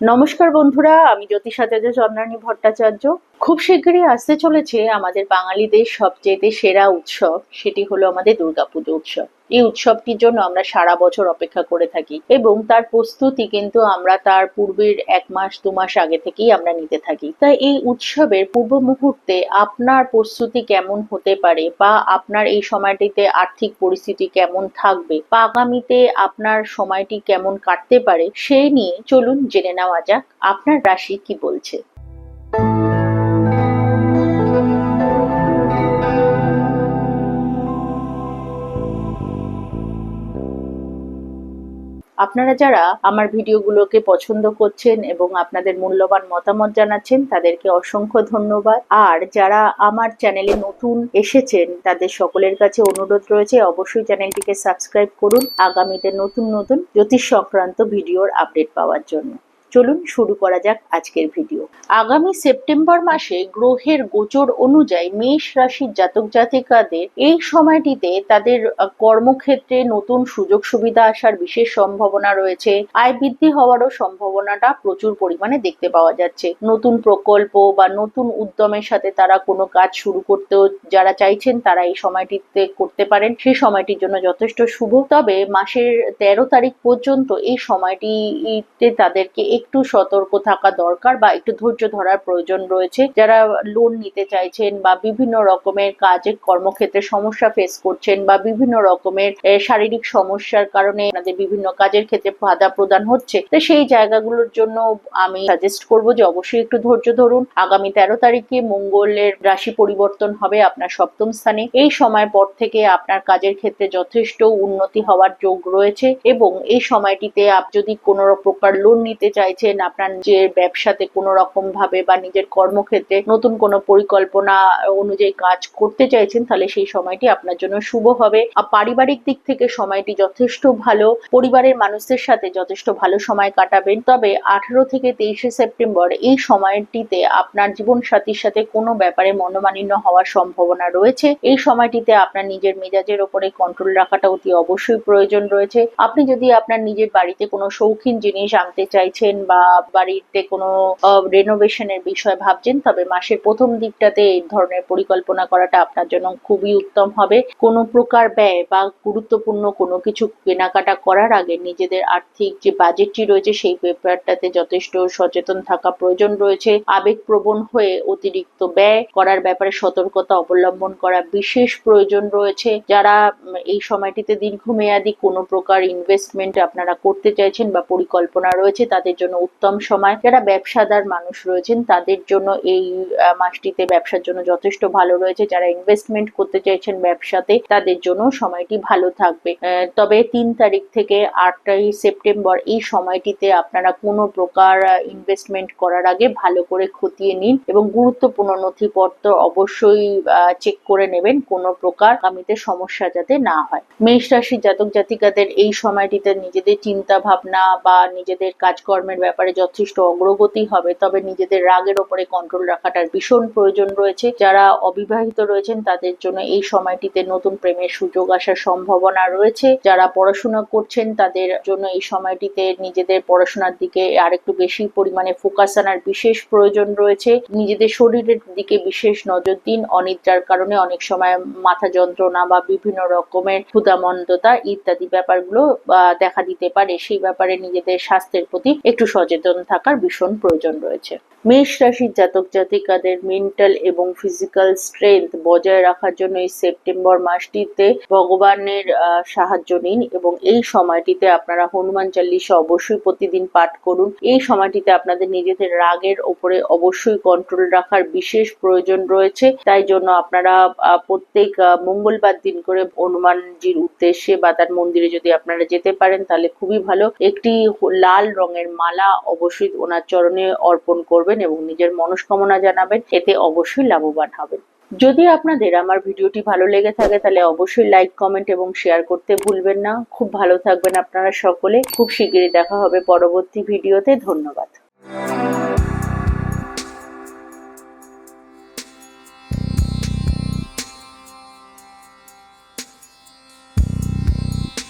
নমস্কার বন্ধুরা, আমি জ্যোতিষাচার্য চন্দ্রানী ভট্টাচার্য। খুব শীঘ্রই আসতে চলেছে আমাদের বাঙালিদের সবচেয়ে সেরা উৎসব, সেটি হলো আমাদের দুর্গাপুজো উৎসব। এই উৎসবটির জন্য আমরা সারা বছর অপেক্ষা করে থাকি এবং তার প্রস্তুতি কিন্তু আমরা তার পূর্বের এক মাস, দু মাস আগে থেকেই আমরা নিতে থাকি। তাই এই উৎসবের পূর্ব মুহূর্তে আপনার প্রস্তুতি কেমন হতে পারে বা আপনার এই সময়টিতে আর্থিক পরিস্থিতি কেমন থাকবে বা আগামীতে আপনার সময়টি কেমন কাটতে পারে, সেই নিয়ে চলুন জেনে নেওয়া যাক। আপনার রাশি কি বলছে? আপনারা যারা আমার ভিডিওগুলোকে পছন্দ করছেন এবং আপনাদের মূল্যবান মতামত জানাচ্ছেন, তাদেরকে অসংখ্য ধন্যবাদ। আর যারা আমার চ্যানেলে নতুন এসেছেন, তাদের সকলের কাছে অনুরোধ রয়েছে, অবশ্যই চ্যানেলটিকে সাবস্ক্রাইব করুন আগামীতে নতুন নতুন জ্যোতিষ সংক্রান্ত ভিডিওর আপডেট পাওয়ার জন্য। চলুন শুরু করা যাক আজকের ভিডিও। আগামী সেপ্টেম্বর মাসে গ্রহের গোচর অনুযায়ী মেষ রাশির জাতক জাতিকাদের এই সময়টিতে তাদের কর্মক্ষেত্রে নতুন সুযোগ সুবিধা আসার বিশেষ সম্ভাবনা রয়েছে। আয় বৃদ্ধি হওয়ারও সম্ভাবনাটা প্রচুর পরিমাণে দেখতে পাওয়া যাচ্ছে। নতুন প্রকল্প বা নতুন উদ্যমের সাথে তারা কোনো কাজ শুরু করতেও যারা চাইছেন তারা এই সময়টিতে করতে পারেন। সেই সময়টির জন্য যথেষ্ট শুভ। তবে মাসের তেরো তারিখ পর্যন্ত এই সময়টিতে তাদেরকে একটু সতর্ক থাকা দরকার বা একটু ধৈর্য ধরার প্রয়োজন রয়েছে। যারা লোন নিতে চাইছেন বা বিভিন্ন রকমের কাজে কর্মক্ষেত্রে সমস্যা ফেস করছেন বা বিভিন্ন রকমের শারীরিক সমস্যার কারণে আপনাদের বিভিন্ন কাজের ক্ষেত্রে বাধা প্রদান হচ্ছে, তো সেই জায়গাগুলোর জন্য আমি সাজেস্ট করব যে অবশ্যই একটু ধৈর্য ধরুন। আগামী তেরো তারিখে মঙ্গলের রাশি পরিবর্তন হবে আপনার সপ্তম স্থানে। এই সময় পর থেকে আপনার কাজের ক্ষেত্রে যথেষ্ট উন্নতি হওয়ার যোগ রয়েছে এবং এই সময়টিতে আপনি যদি কোনো প্রকার লোন নিতে চাইছেন আপনার নিজের ব্যবসাতে কোনো রকম ভাবে বা নিজের কর্মক্ষেত্রে নতুন কোনো পরিকল্পনা অনুযায়ী কাজ করতে চাইছেন, তাহলে সেই সময়টি আপনার জন্য শুভ হবে। আর পারিবারিক দিক থেকে সময়টি যথেষ্ট ভালো, পরিবারের মানুষদের সাথে যথেষ্ট ভালো সময় কাটাবেন। তবে আঠারো থেকে তেইশে সেপ্টেম্বর এই সময়টিতে আপনার জীবন সাথীর সাথে কোনো ব্যাপারে মনোমালিন্য হওয়ার সম্ভাবনা রয়েছে। এই সময়টিতে আপনার নিজের মেজাজের ওপরে কন্ট্রোল রাখাটা অতি অবশ্যই প্রয়োজন রয়েছে। আপনি যদি আপনার নিজের বাড়িতে কোনো শৌখিন জিনিস আনতে চাইছেন বা বাড়িতে কোনো রেনোভেশনের বিষয় ভাবছেন, তবে মাসের প্রথম দিকটাতে এই ধরনের পরিকল্পনা করাটা আপনার জন্য খুবই উত্তম হবে। কোনো প্রকার ব্যয় বা গুরুত্বপূর্ণ কোনো কিছু কেনাকাটা করার আগে নিজেদের আর্থিক যে বাজেটটি রয়েছে, সেই ব্যাপারটাতে যথেষ্ট সচেতন থাকা প্রয়োজন রয়েছে। আবেগপ্রবণ হয়ে অতিরিক্ত ব্যয় করার ব্যাপারে সতর্কতা অবলম্বন করা বিশেষ প্রয়োজন রয়েছে। যারা এই সময়টিতে দীর্ঘমেয়াদী কোনো প্রকার ইনভেস্টমেন্ট আপনারা করতে চাইছেন বা পরিকল্পনা রয়েছে, তাদের জন্য উত্তম সময়। যারা ব্যবসাদার মানুষ রয়েছেন, তাদের জন্য এই মাসটিতে ব্যবসার জন্য যথেষ্ট ভালো রয়েছে। যারা ইনভেস্টমেন্ট করতে চাইছেন ব্যবসাতে, তাদের জন্য সময়টি ভালো থাকবে। তবে তিন তারিখ থেকে আটই সেপ্টেম্বর এই সময়টিতে আপনারা কোনো প্রকার ইনভেস্টমেন্ট করার আগে ভালো করে খতিয়ে নিন এবং গুরুত্বপূর্ণ নথিপত্র অবশ্যই চেক করে নেবেন কোনো প্রকার আগামীতে সমস্যা যাতে না হয়। মেষ রাশির জাতক জাতিকাদের এই সময়টিতে নিজেদের চিন্তা ভাবনা বা নিজেদের কাজকর্মের ব্যাপারে যথেষ্ট অগ্রগতি হবে, তবে নিজেদের রাগের ওপরে কন্ট্রোল রাখাটার ভীষণ প্রয়োজন রয়েছে। যারা অবিবাহিত রয়েছেন, তাদের জন্য এই সময়টিতে নতুন প্রেমের সুযোগ আসার সম্ভাবনা রয়েছে। যারা পড়াশোনা করছেন, তাদের জন্য এই সময়টিতে নিজেদের পড়াশোনার দিকে আরেকটু বেশি পরিমাণে ফোকাস আনার বিশেষ প্রয়োজন রয়েছে। নিজেদের শরীরের দিকে বিশেষ নজর দিন, অনিদ্রার কারণে অনেক সময় মাথা যন্ত্রণা বা বিভিন্ন রকমের ক্ষুধামন্দতা ইত্যাদি ব্যাপারগুলো দেখা দিতে পারে। সেই ব্যাপারে নিজেদের স্বাস্থ্যের প্রতি একটু সচেতন থাকার ভীষণ প্রয়োজন রয়েছে। মেষ রাশির জাতক জাতিকাদের মেন্টাল এবং ফিজিক্যাল স্ট্রেংথ বজায় রাখার জন্য এই সেপ্টেম্বর মাসটিতে ভগবানের সাহায্য নিন এবং এই সময়টিতে আপনারা হনুমান চাল্লিশা অবশ্যই প্রতিদিন পাঠ করুন। এই সময়টিতে আপনাদের নিজেদের রাগের ওপরে অবশ্যই কন্ট্রোল রাখার বিশেষ প্রয়োজন রয়েছে। তাই জন্য আপনারা প্রত্যেক মঙ্গলবার দিন করে হনুমানজির উদ্দেশ্যে বা তার মন্দিরে যদি আপনারা যেতে পারেন তাহলে খুবই ভালো। একটি লাল রঙের মালা অবশ্যই ওনার চরণে অর্পণ করবেন। এবং নিজের মনস্কামনা জানাবেন, এতে অবশ্যই লাভবান হবেন। যদি আপনাদের আমার ভিডিওটি ভালো লেগে থাকে, তাহলে অবশ্যই লাইক কমেন্ট এবং শেয়ার করতে ভুলবেন না। খুব ভালো থাকবেন আপনারা সকলে। খুব শীঘ্রই দেখা হবে পরবর্তী ভিডিওতে। ধন্যবাদ।